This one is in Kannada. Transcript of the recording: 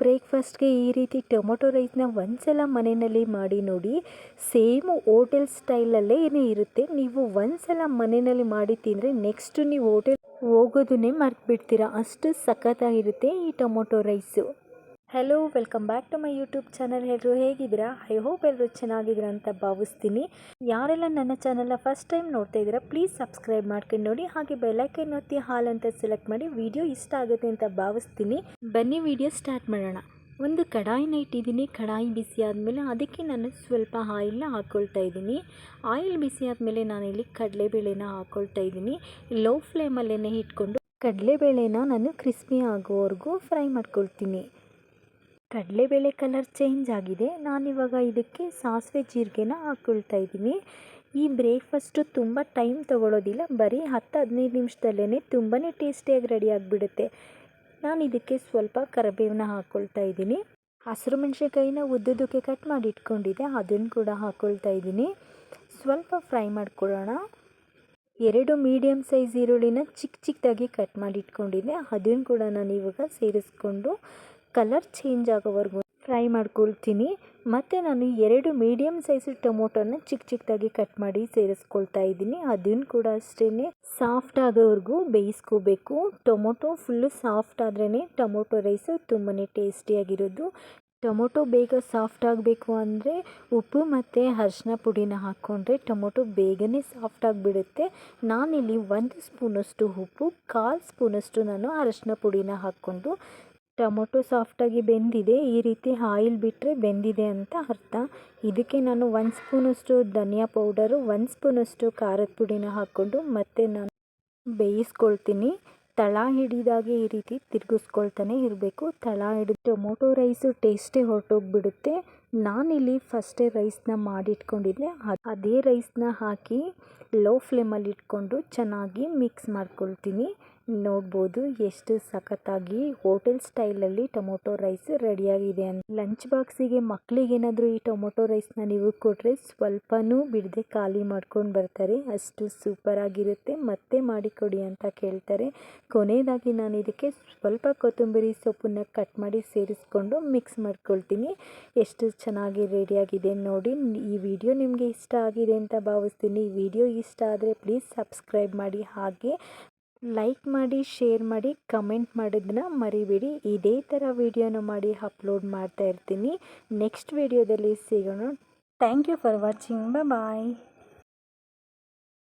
ಬ್ರೇಕ್ಫಾಸ್ಟ್ಗೆ ಈ ರೀತಿ ಟೊಮೊಟೊ ರೈಸ್ನ ಒಂದ್ಸಲ ಮನೆಯಲ್ಲಿ ಮಾಡಿ ನೋಡಿ, ಸೇಮ್ ಹೋಟೆಲ್ ಸ್ಟೈಲಲ್ಲೇ ಏನೇ ಇರುತ್ತೆ, ನೀವು ಒಂದ್ಸಲ ಮನೆಯಲ್ಲಿ ಮಾಡಿ ತಿಂದರೆ ನೆಕ್ಸ್ಟು ನೀವು ಹೋಟೆಲ್ ಹೋಗೋದನ್ನೇ ಮರ್ತು ಬಿಡ್ತೀರಾ ಅಷ್ಟು ಸಖತ್ತಾಗಿರುತ್ತೆ ಈ tomato rice. Hello welcome back to my YouTube channel ಎಲ್ಲರೂ ಹೇಗಿದ್ದೀರಾ? ಐ ಹೋಪ್ ಎಲ್ಲರೂ ಚೆನ್ನಾಗಿದ್ದೀರಾ ಅಂತ ಭಾವಿಸ್ತೀನಿ. ಯಾರೆಲ್ಲ ನನ್ನ ಚಾನಲ್ನ ಫಸ್ಟ್ ಟೈಮ್ ನೋಡ್ತಾ ಇದ್ದೀರಾ ಪ್ಲೀಸ್ ಸಬ್ಸ್ಕ್ರೈಬ್ ಮಾಡ್ಕೊಂಡು ನೋಡಿ ಹಾಗೆ ಬೆಲ್ಲೈಕನ್ ಒತ್ತಿ ಹಾಲ್ ಅಂತ ಸೆಲೆಕ್ಟ್ ಮಾಡಿ ವಿಡಿಯೋ ಇಷ್ಟ ಆಗುತ್ತೆ ಅಂತ ಭಾವಿಸ್ತೀನಿ. ಬನ್ನಿ ವಿಡಿಯೋ ಸ್ಟಾರ್ಟ್ ಮಾಡೋಣ. ಒಂದು ಕಡಾಯಿನ ಇಟ್ಟಿದ್ದೀನಿ ಕಡಾಯಿ ಬಿಸಿ ಆದಮೇಲೆ ಅದಕ್ಕೆ ನಾನು ಸ್ವಲ್ಪ ಆಯಿಲ್ನ ಹಾಕ್ಕೊಳ್ತಾ ಇದ್ದೀನಿ. ಆಯಿಲ್ ಬಿಸಿ ಆದಮೇಲೆ ನಾನಿಲ್ಲಿ ಕಡಲೆಬೇಳೆನ ಹಾಕ್ಕೊಳ್ತಾ ಇದ್ದೀನಿ. ಲೋ ಫ್ಲೇಮಲ್ಲೇ ಇಟ್ಕೊಂಡು ಕಡಲೆಬೇಳೆನ ನಾನು ಕ್ರಿಸ್ಪಿ ಆಗೋವರೆಗೂ ಫ್ರೈ ಮಾಡ್ಕೊಳ್ತೀನಿ. ಕಡಲೆಬೇಳೆ ಕಲರ್ ಚೇಂಜ್ ಆಗಿದೆ. ನಾನಿವಾಗ ಇದಕ್ಕೆ ಸಾಸಿವೆ ಜೀರಿಗೆನ ಹಾಕ್ಕೊಳ್ತಾ ಇದ್ದೀನಿ. ಈ ಬ್ರೇಕ್ಫಾಸ್ಟು ತುಂಬ ಟೈಮ್ ತೊಗೊಳೋದಿಲ್ಲ. ಬರೀ ಹತ್ತು ಹದಿನೈದು ನಿಮಿಷದಲ್ಲೇ ತುಂಬಾ ಟೇಸ್ಟಿಯಾಗಿ ರೆಡಿ ಆಗಿಬಿಡುತ್ತೆ. ನಾನು ಇದಕ್ಕೆ ಸ್ವಲ್ಪ ಕರಿಬೇವನ್ನ ಹಾಕ್ಕೊಳ್ತಾ ಇದ್ದೀನಿ. ಹಸಿರು ಮೆಣಸಿನ್ಕಾಯಿನ ಉದ್ದುದಕ್ಕೆ ಕಟ್ ಮಾಡಿ ಇಟ್ಕೊಂಡಿದ್ದೆ. ಅದನ್ನು ಕೂಡ ಹಾಕ್ಕೊಳ್ತಾ ಇದ್ದೀನಿ. ಸ್ವಲ್ಪ ಫ್ರೈ ಮಾಡ್ಕೊಳ್ಳೋಣ. ಎರಡು ಮೀಡಿಯಮ್ ಸೈಜ್ ಈರುಳ್ಳಿನ ಚಿಕ್ಕ ಚಿಕ್ಕದಾಗಿ ಕಟ್ ಮಾಡಿ ಇಟ್ಕೊಂಡಿದ್ದೆ. ಅದನ್ನು ಕೂಡ ನಾನು ಇವಾಗ ಸೇರಿಸ್ಕೊಂಡು ಕಲರ್ ಚೇಂಜ್ ಆಗೋವರೆಗೂ ಫ್ರೈ ಮಾಡ್ಕೊಳ್ತೀನಿ. ಮತ್ತು ನಾನು ಎರಡು ಮೀಡಿಯಮ್ ಸೈಜ್ ಟೊಮೊಟೊನ ಚಿಕ್ಕ ಚಿಕ್ಕದಾಗಿ ಕಟ್ ಮಾಡಿ ಸೇರಿಸ್ಕೊಳ್ತಾ ಇದ್ದೀನಿ. ಅದನ್ನು ಕೂಡ ಅಷ್ಟೇ ಸಾಫ್ಟ್ ಆಗೋವರೆಗೂ ಬೇಯಿಸ್ಕೋಬೇಕು. ಟೊಮೊಟೊ ಫುಲ್ಲು ಸಾಫ್ಟ್ ಆದ್ರೇ ಟೊಮೊಟೊ ರೈಸು ತುಂಬಾ ಟೇಸ್ಟಿಯಾಗಿರೋದು ಟೊಮೊಟೊ ಬೇಗ ಸಾಫ್ಟ್ ಆಗಬೇಕು ಅಂದರೆ ಉಪ್ಪು ಮತ್ತು ಅರಿಶಿನ ಪುಡಿನ ಹಾಕ್ಕೊಂಡ್ರೆ ಟೊಮೊಟೊ ಬೇಗನೆ ಸಾಫ್ಟ್ ಆಗಿಬಿಡುತ್ತೆ. ನಾನಿಲ್ಲಿ ಒಂದು ಸ್ಪೂನಷ್ಟು ಉಪ್ಪು, ಕಾಲು ಸ್ಪೂನಷ್ಟು ನಾನು ಅರಿಶಿನ ಪುಡಿನ ಹಾಕ್ಕೊಂಡು ಟೊಮೊಟೊ ಸಾಫ್ಟಾಗಿ ಬೆಂದಿದೆ, ಈ ರೀತಿ ಆಯಿಲ್ ಬಿಟ್ಟರೆ ಬೆಂದಿದೆ ಅಂತ ಅರ್ಥ. ಇದಕ್ಕೆ ನಾನು ಒಂದು ಸ್ಪೂನಷ್ಟು ಧನಿಯಾ ಪೌಡರು, ಒಂದು ಸ್ಪೂನಷ್ಟು ಖಾರದ ಪುಡಿನ ಹಾಕ್ಕೊಂಡು ಮತ್ತೆ ನಾನು ಬೇಯಿಸ್ಕೊಳ್ತೀನಿ. ತಳ ಹಿಡಿದಾಗೆ ಈ ರೀತಿ ತಿರುಗಿಸ್ಕೊಳ್ತಾನೆ ಇರಬೇಕು. ತಳ ಹಿಡಿದು ಟೊಮೊಟೊ ರೈಸು ಟೇಸ್ಟೇ ಹೊರಟೋಗ್ಬಿಡುತ್ತೆ. ನಾನಿಲ್ಲಿ ಫಸ್ಟೇ ರೈಸ್ನ ಮಾಡಿಟ್ಕೊಂಡಿದ್ದೆ. ಅದೇ ರೈಸ್ನ ಹಾಕಿ ಲೋ ಫ್ಲೇಮಲ್ಲಿ ಇಟ್ಕೊಂಡು ಚೆನ್ನಾಗಿ ಮಿಕ್ಸ್ ಮಾಡ್ಕೊಳ್ತೀನಿ. ನೋಡ್ಬೋದು ಎಷ್ಟು ಸಖತ್ತಾಗಿ ಹೋಟೆಲ್ ಸ್ಟೈಲಲ್ಲಿ ಟೊಮೊಟೊ ರೈಸ್ ರೆಡಿಯಾಗಿದೆ ಅಂತ. ಲಂಚ್ ಬಾಕ್ಸಿಗೆ ಮಕ್ಕಳಿಗೇನಾದರೂ ಈ ಟೊಮೊಟೊ ರೈಸ್ನ ನೀವು ಕೊಟ್ಟರೆ ಸ್ವಲ್ಪನೂ ಬಿಡದೆ ಖಾಲಿ ಮಾಡ್ಕೊಂಡು ಬರ್ತಾರೆ. ಅಷ್ಟು ಸೂಪರ್ ಆಗಿರುತ್ತೆ ಮತ್ತೆ ಮಾಡಿಕೊಡಿ ಅಂತ ಕೇಳ್ತಾರೆ. ಕೊನೆಯದಾಗಿ ನಾನು ಇದಕ್ಕೆ ಸ್ವಲ್ಪ ಕೊತ್ತಂಬರಿ ಸೊಪ್ಪನ್ನ ಕಟ್ ಮಾಡಿ ಸೇರಿಸ್ಕೊಂಡು ಮಿಕ್ಸ್ ಮಾಡ್ಕೊಳ್ತೀನಿ. ಎಷ್ಟು ಚೆನ್ನಾಗಿ ರೆಡಿಯಾಗಿದೆ ನೋಡಿ. ಈ ವಿಡಿಯೋ ನಿಮಗೆ ಇಷ್ಟ ಆಗಿದೆ ಅಂತ ಭಾವಿಸ್ತೀನಿ. ವಿಡಿಯೋ ಇಷ್ಟ ಆದರೆ ಪ್ಲೀಸ್ ಸಬ್ಸ್ಕ್ರೈಬ್ ಮಾಡಿ. ಹಾಗೆ ಲೈಕ್ ಮಾಡಿ ಶೇರ್ ಮಾಡಿ ಕಮೆಂಟ್ ಮಾಡೋದನ್ನ ಮರಿಬೇಡಿ. ಇದೇ ಥರ ವಿಡಿಯೋನ ಮಾಡಿ ಅಪ್ಲೋಡ್ ಮಾಡ್ತಾ ಇರ್ತೀನಿ. ನೆಕ್ಸ್ಟ್ ವಿಡಿಯೋದಲ್ಲಿ ಸಿಗೋಣ. Thank you for watching bye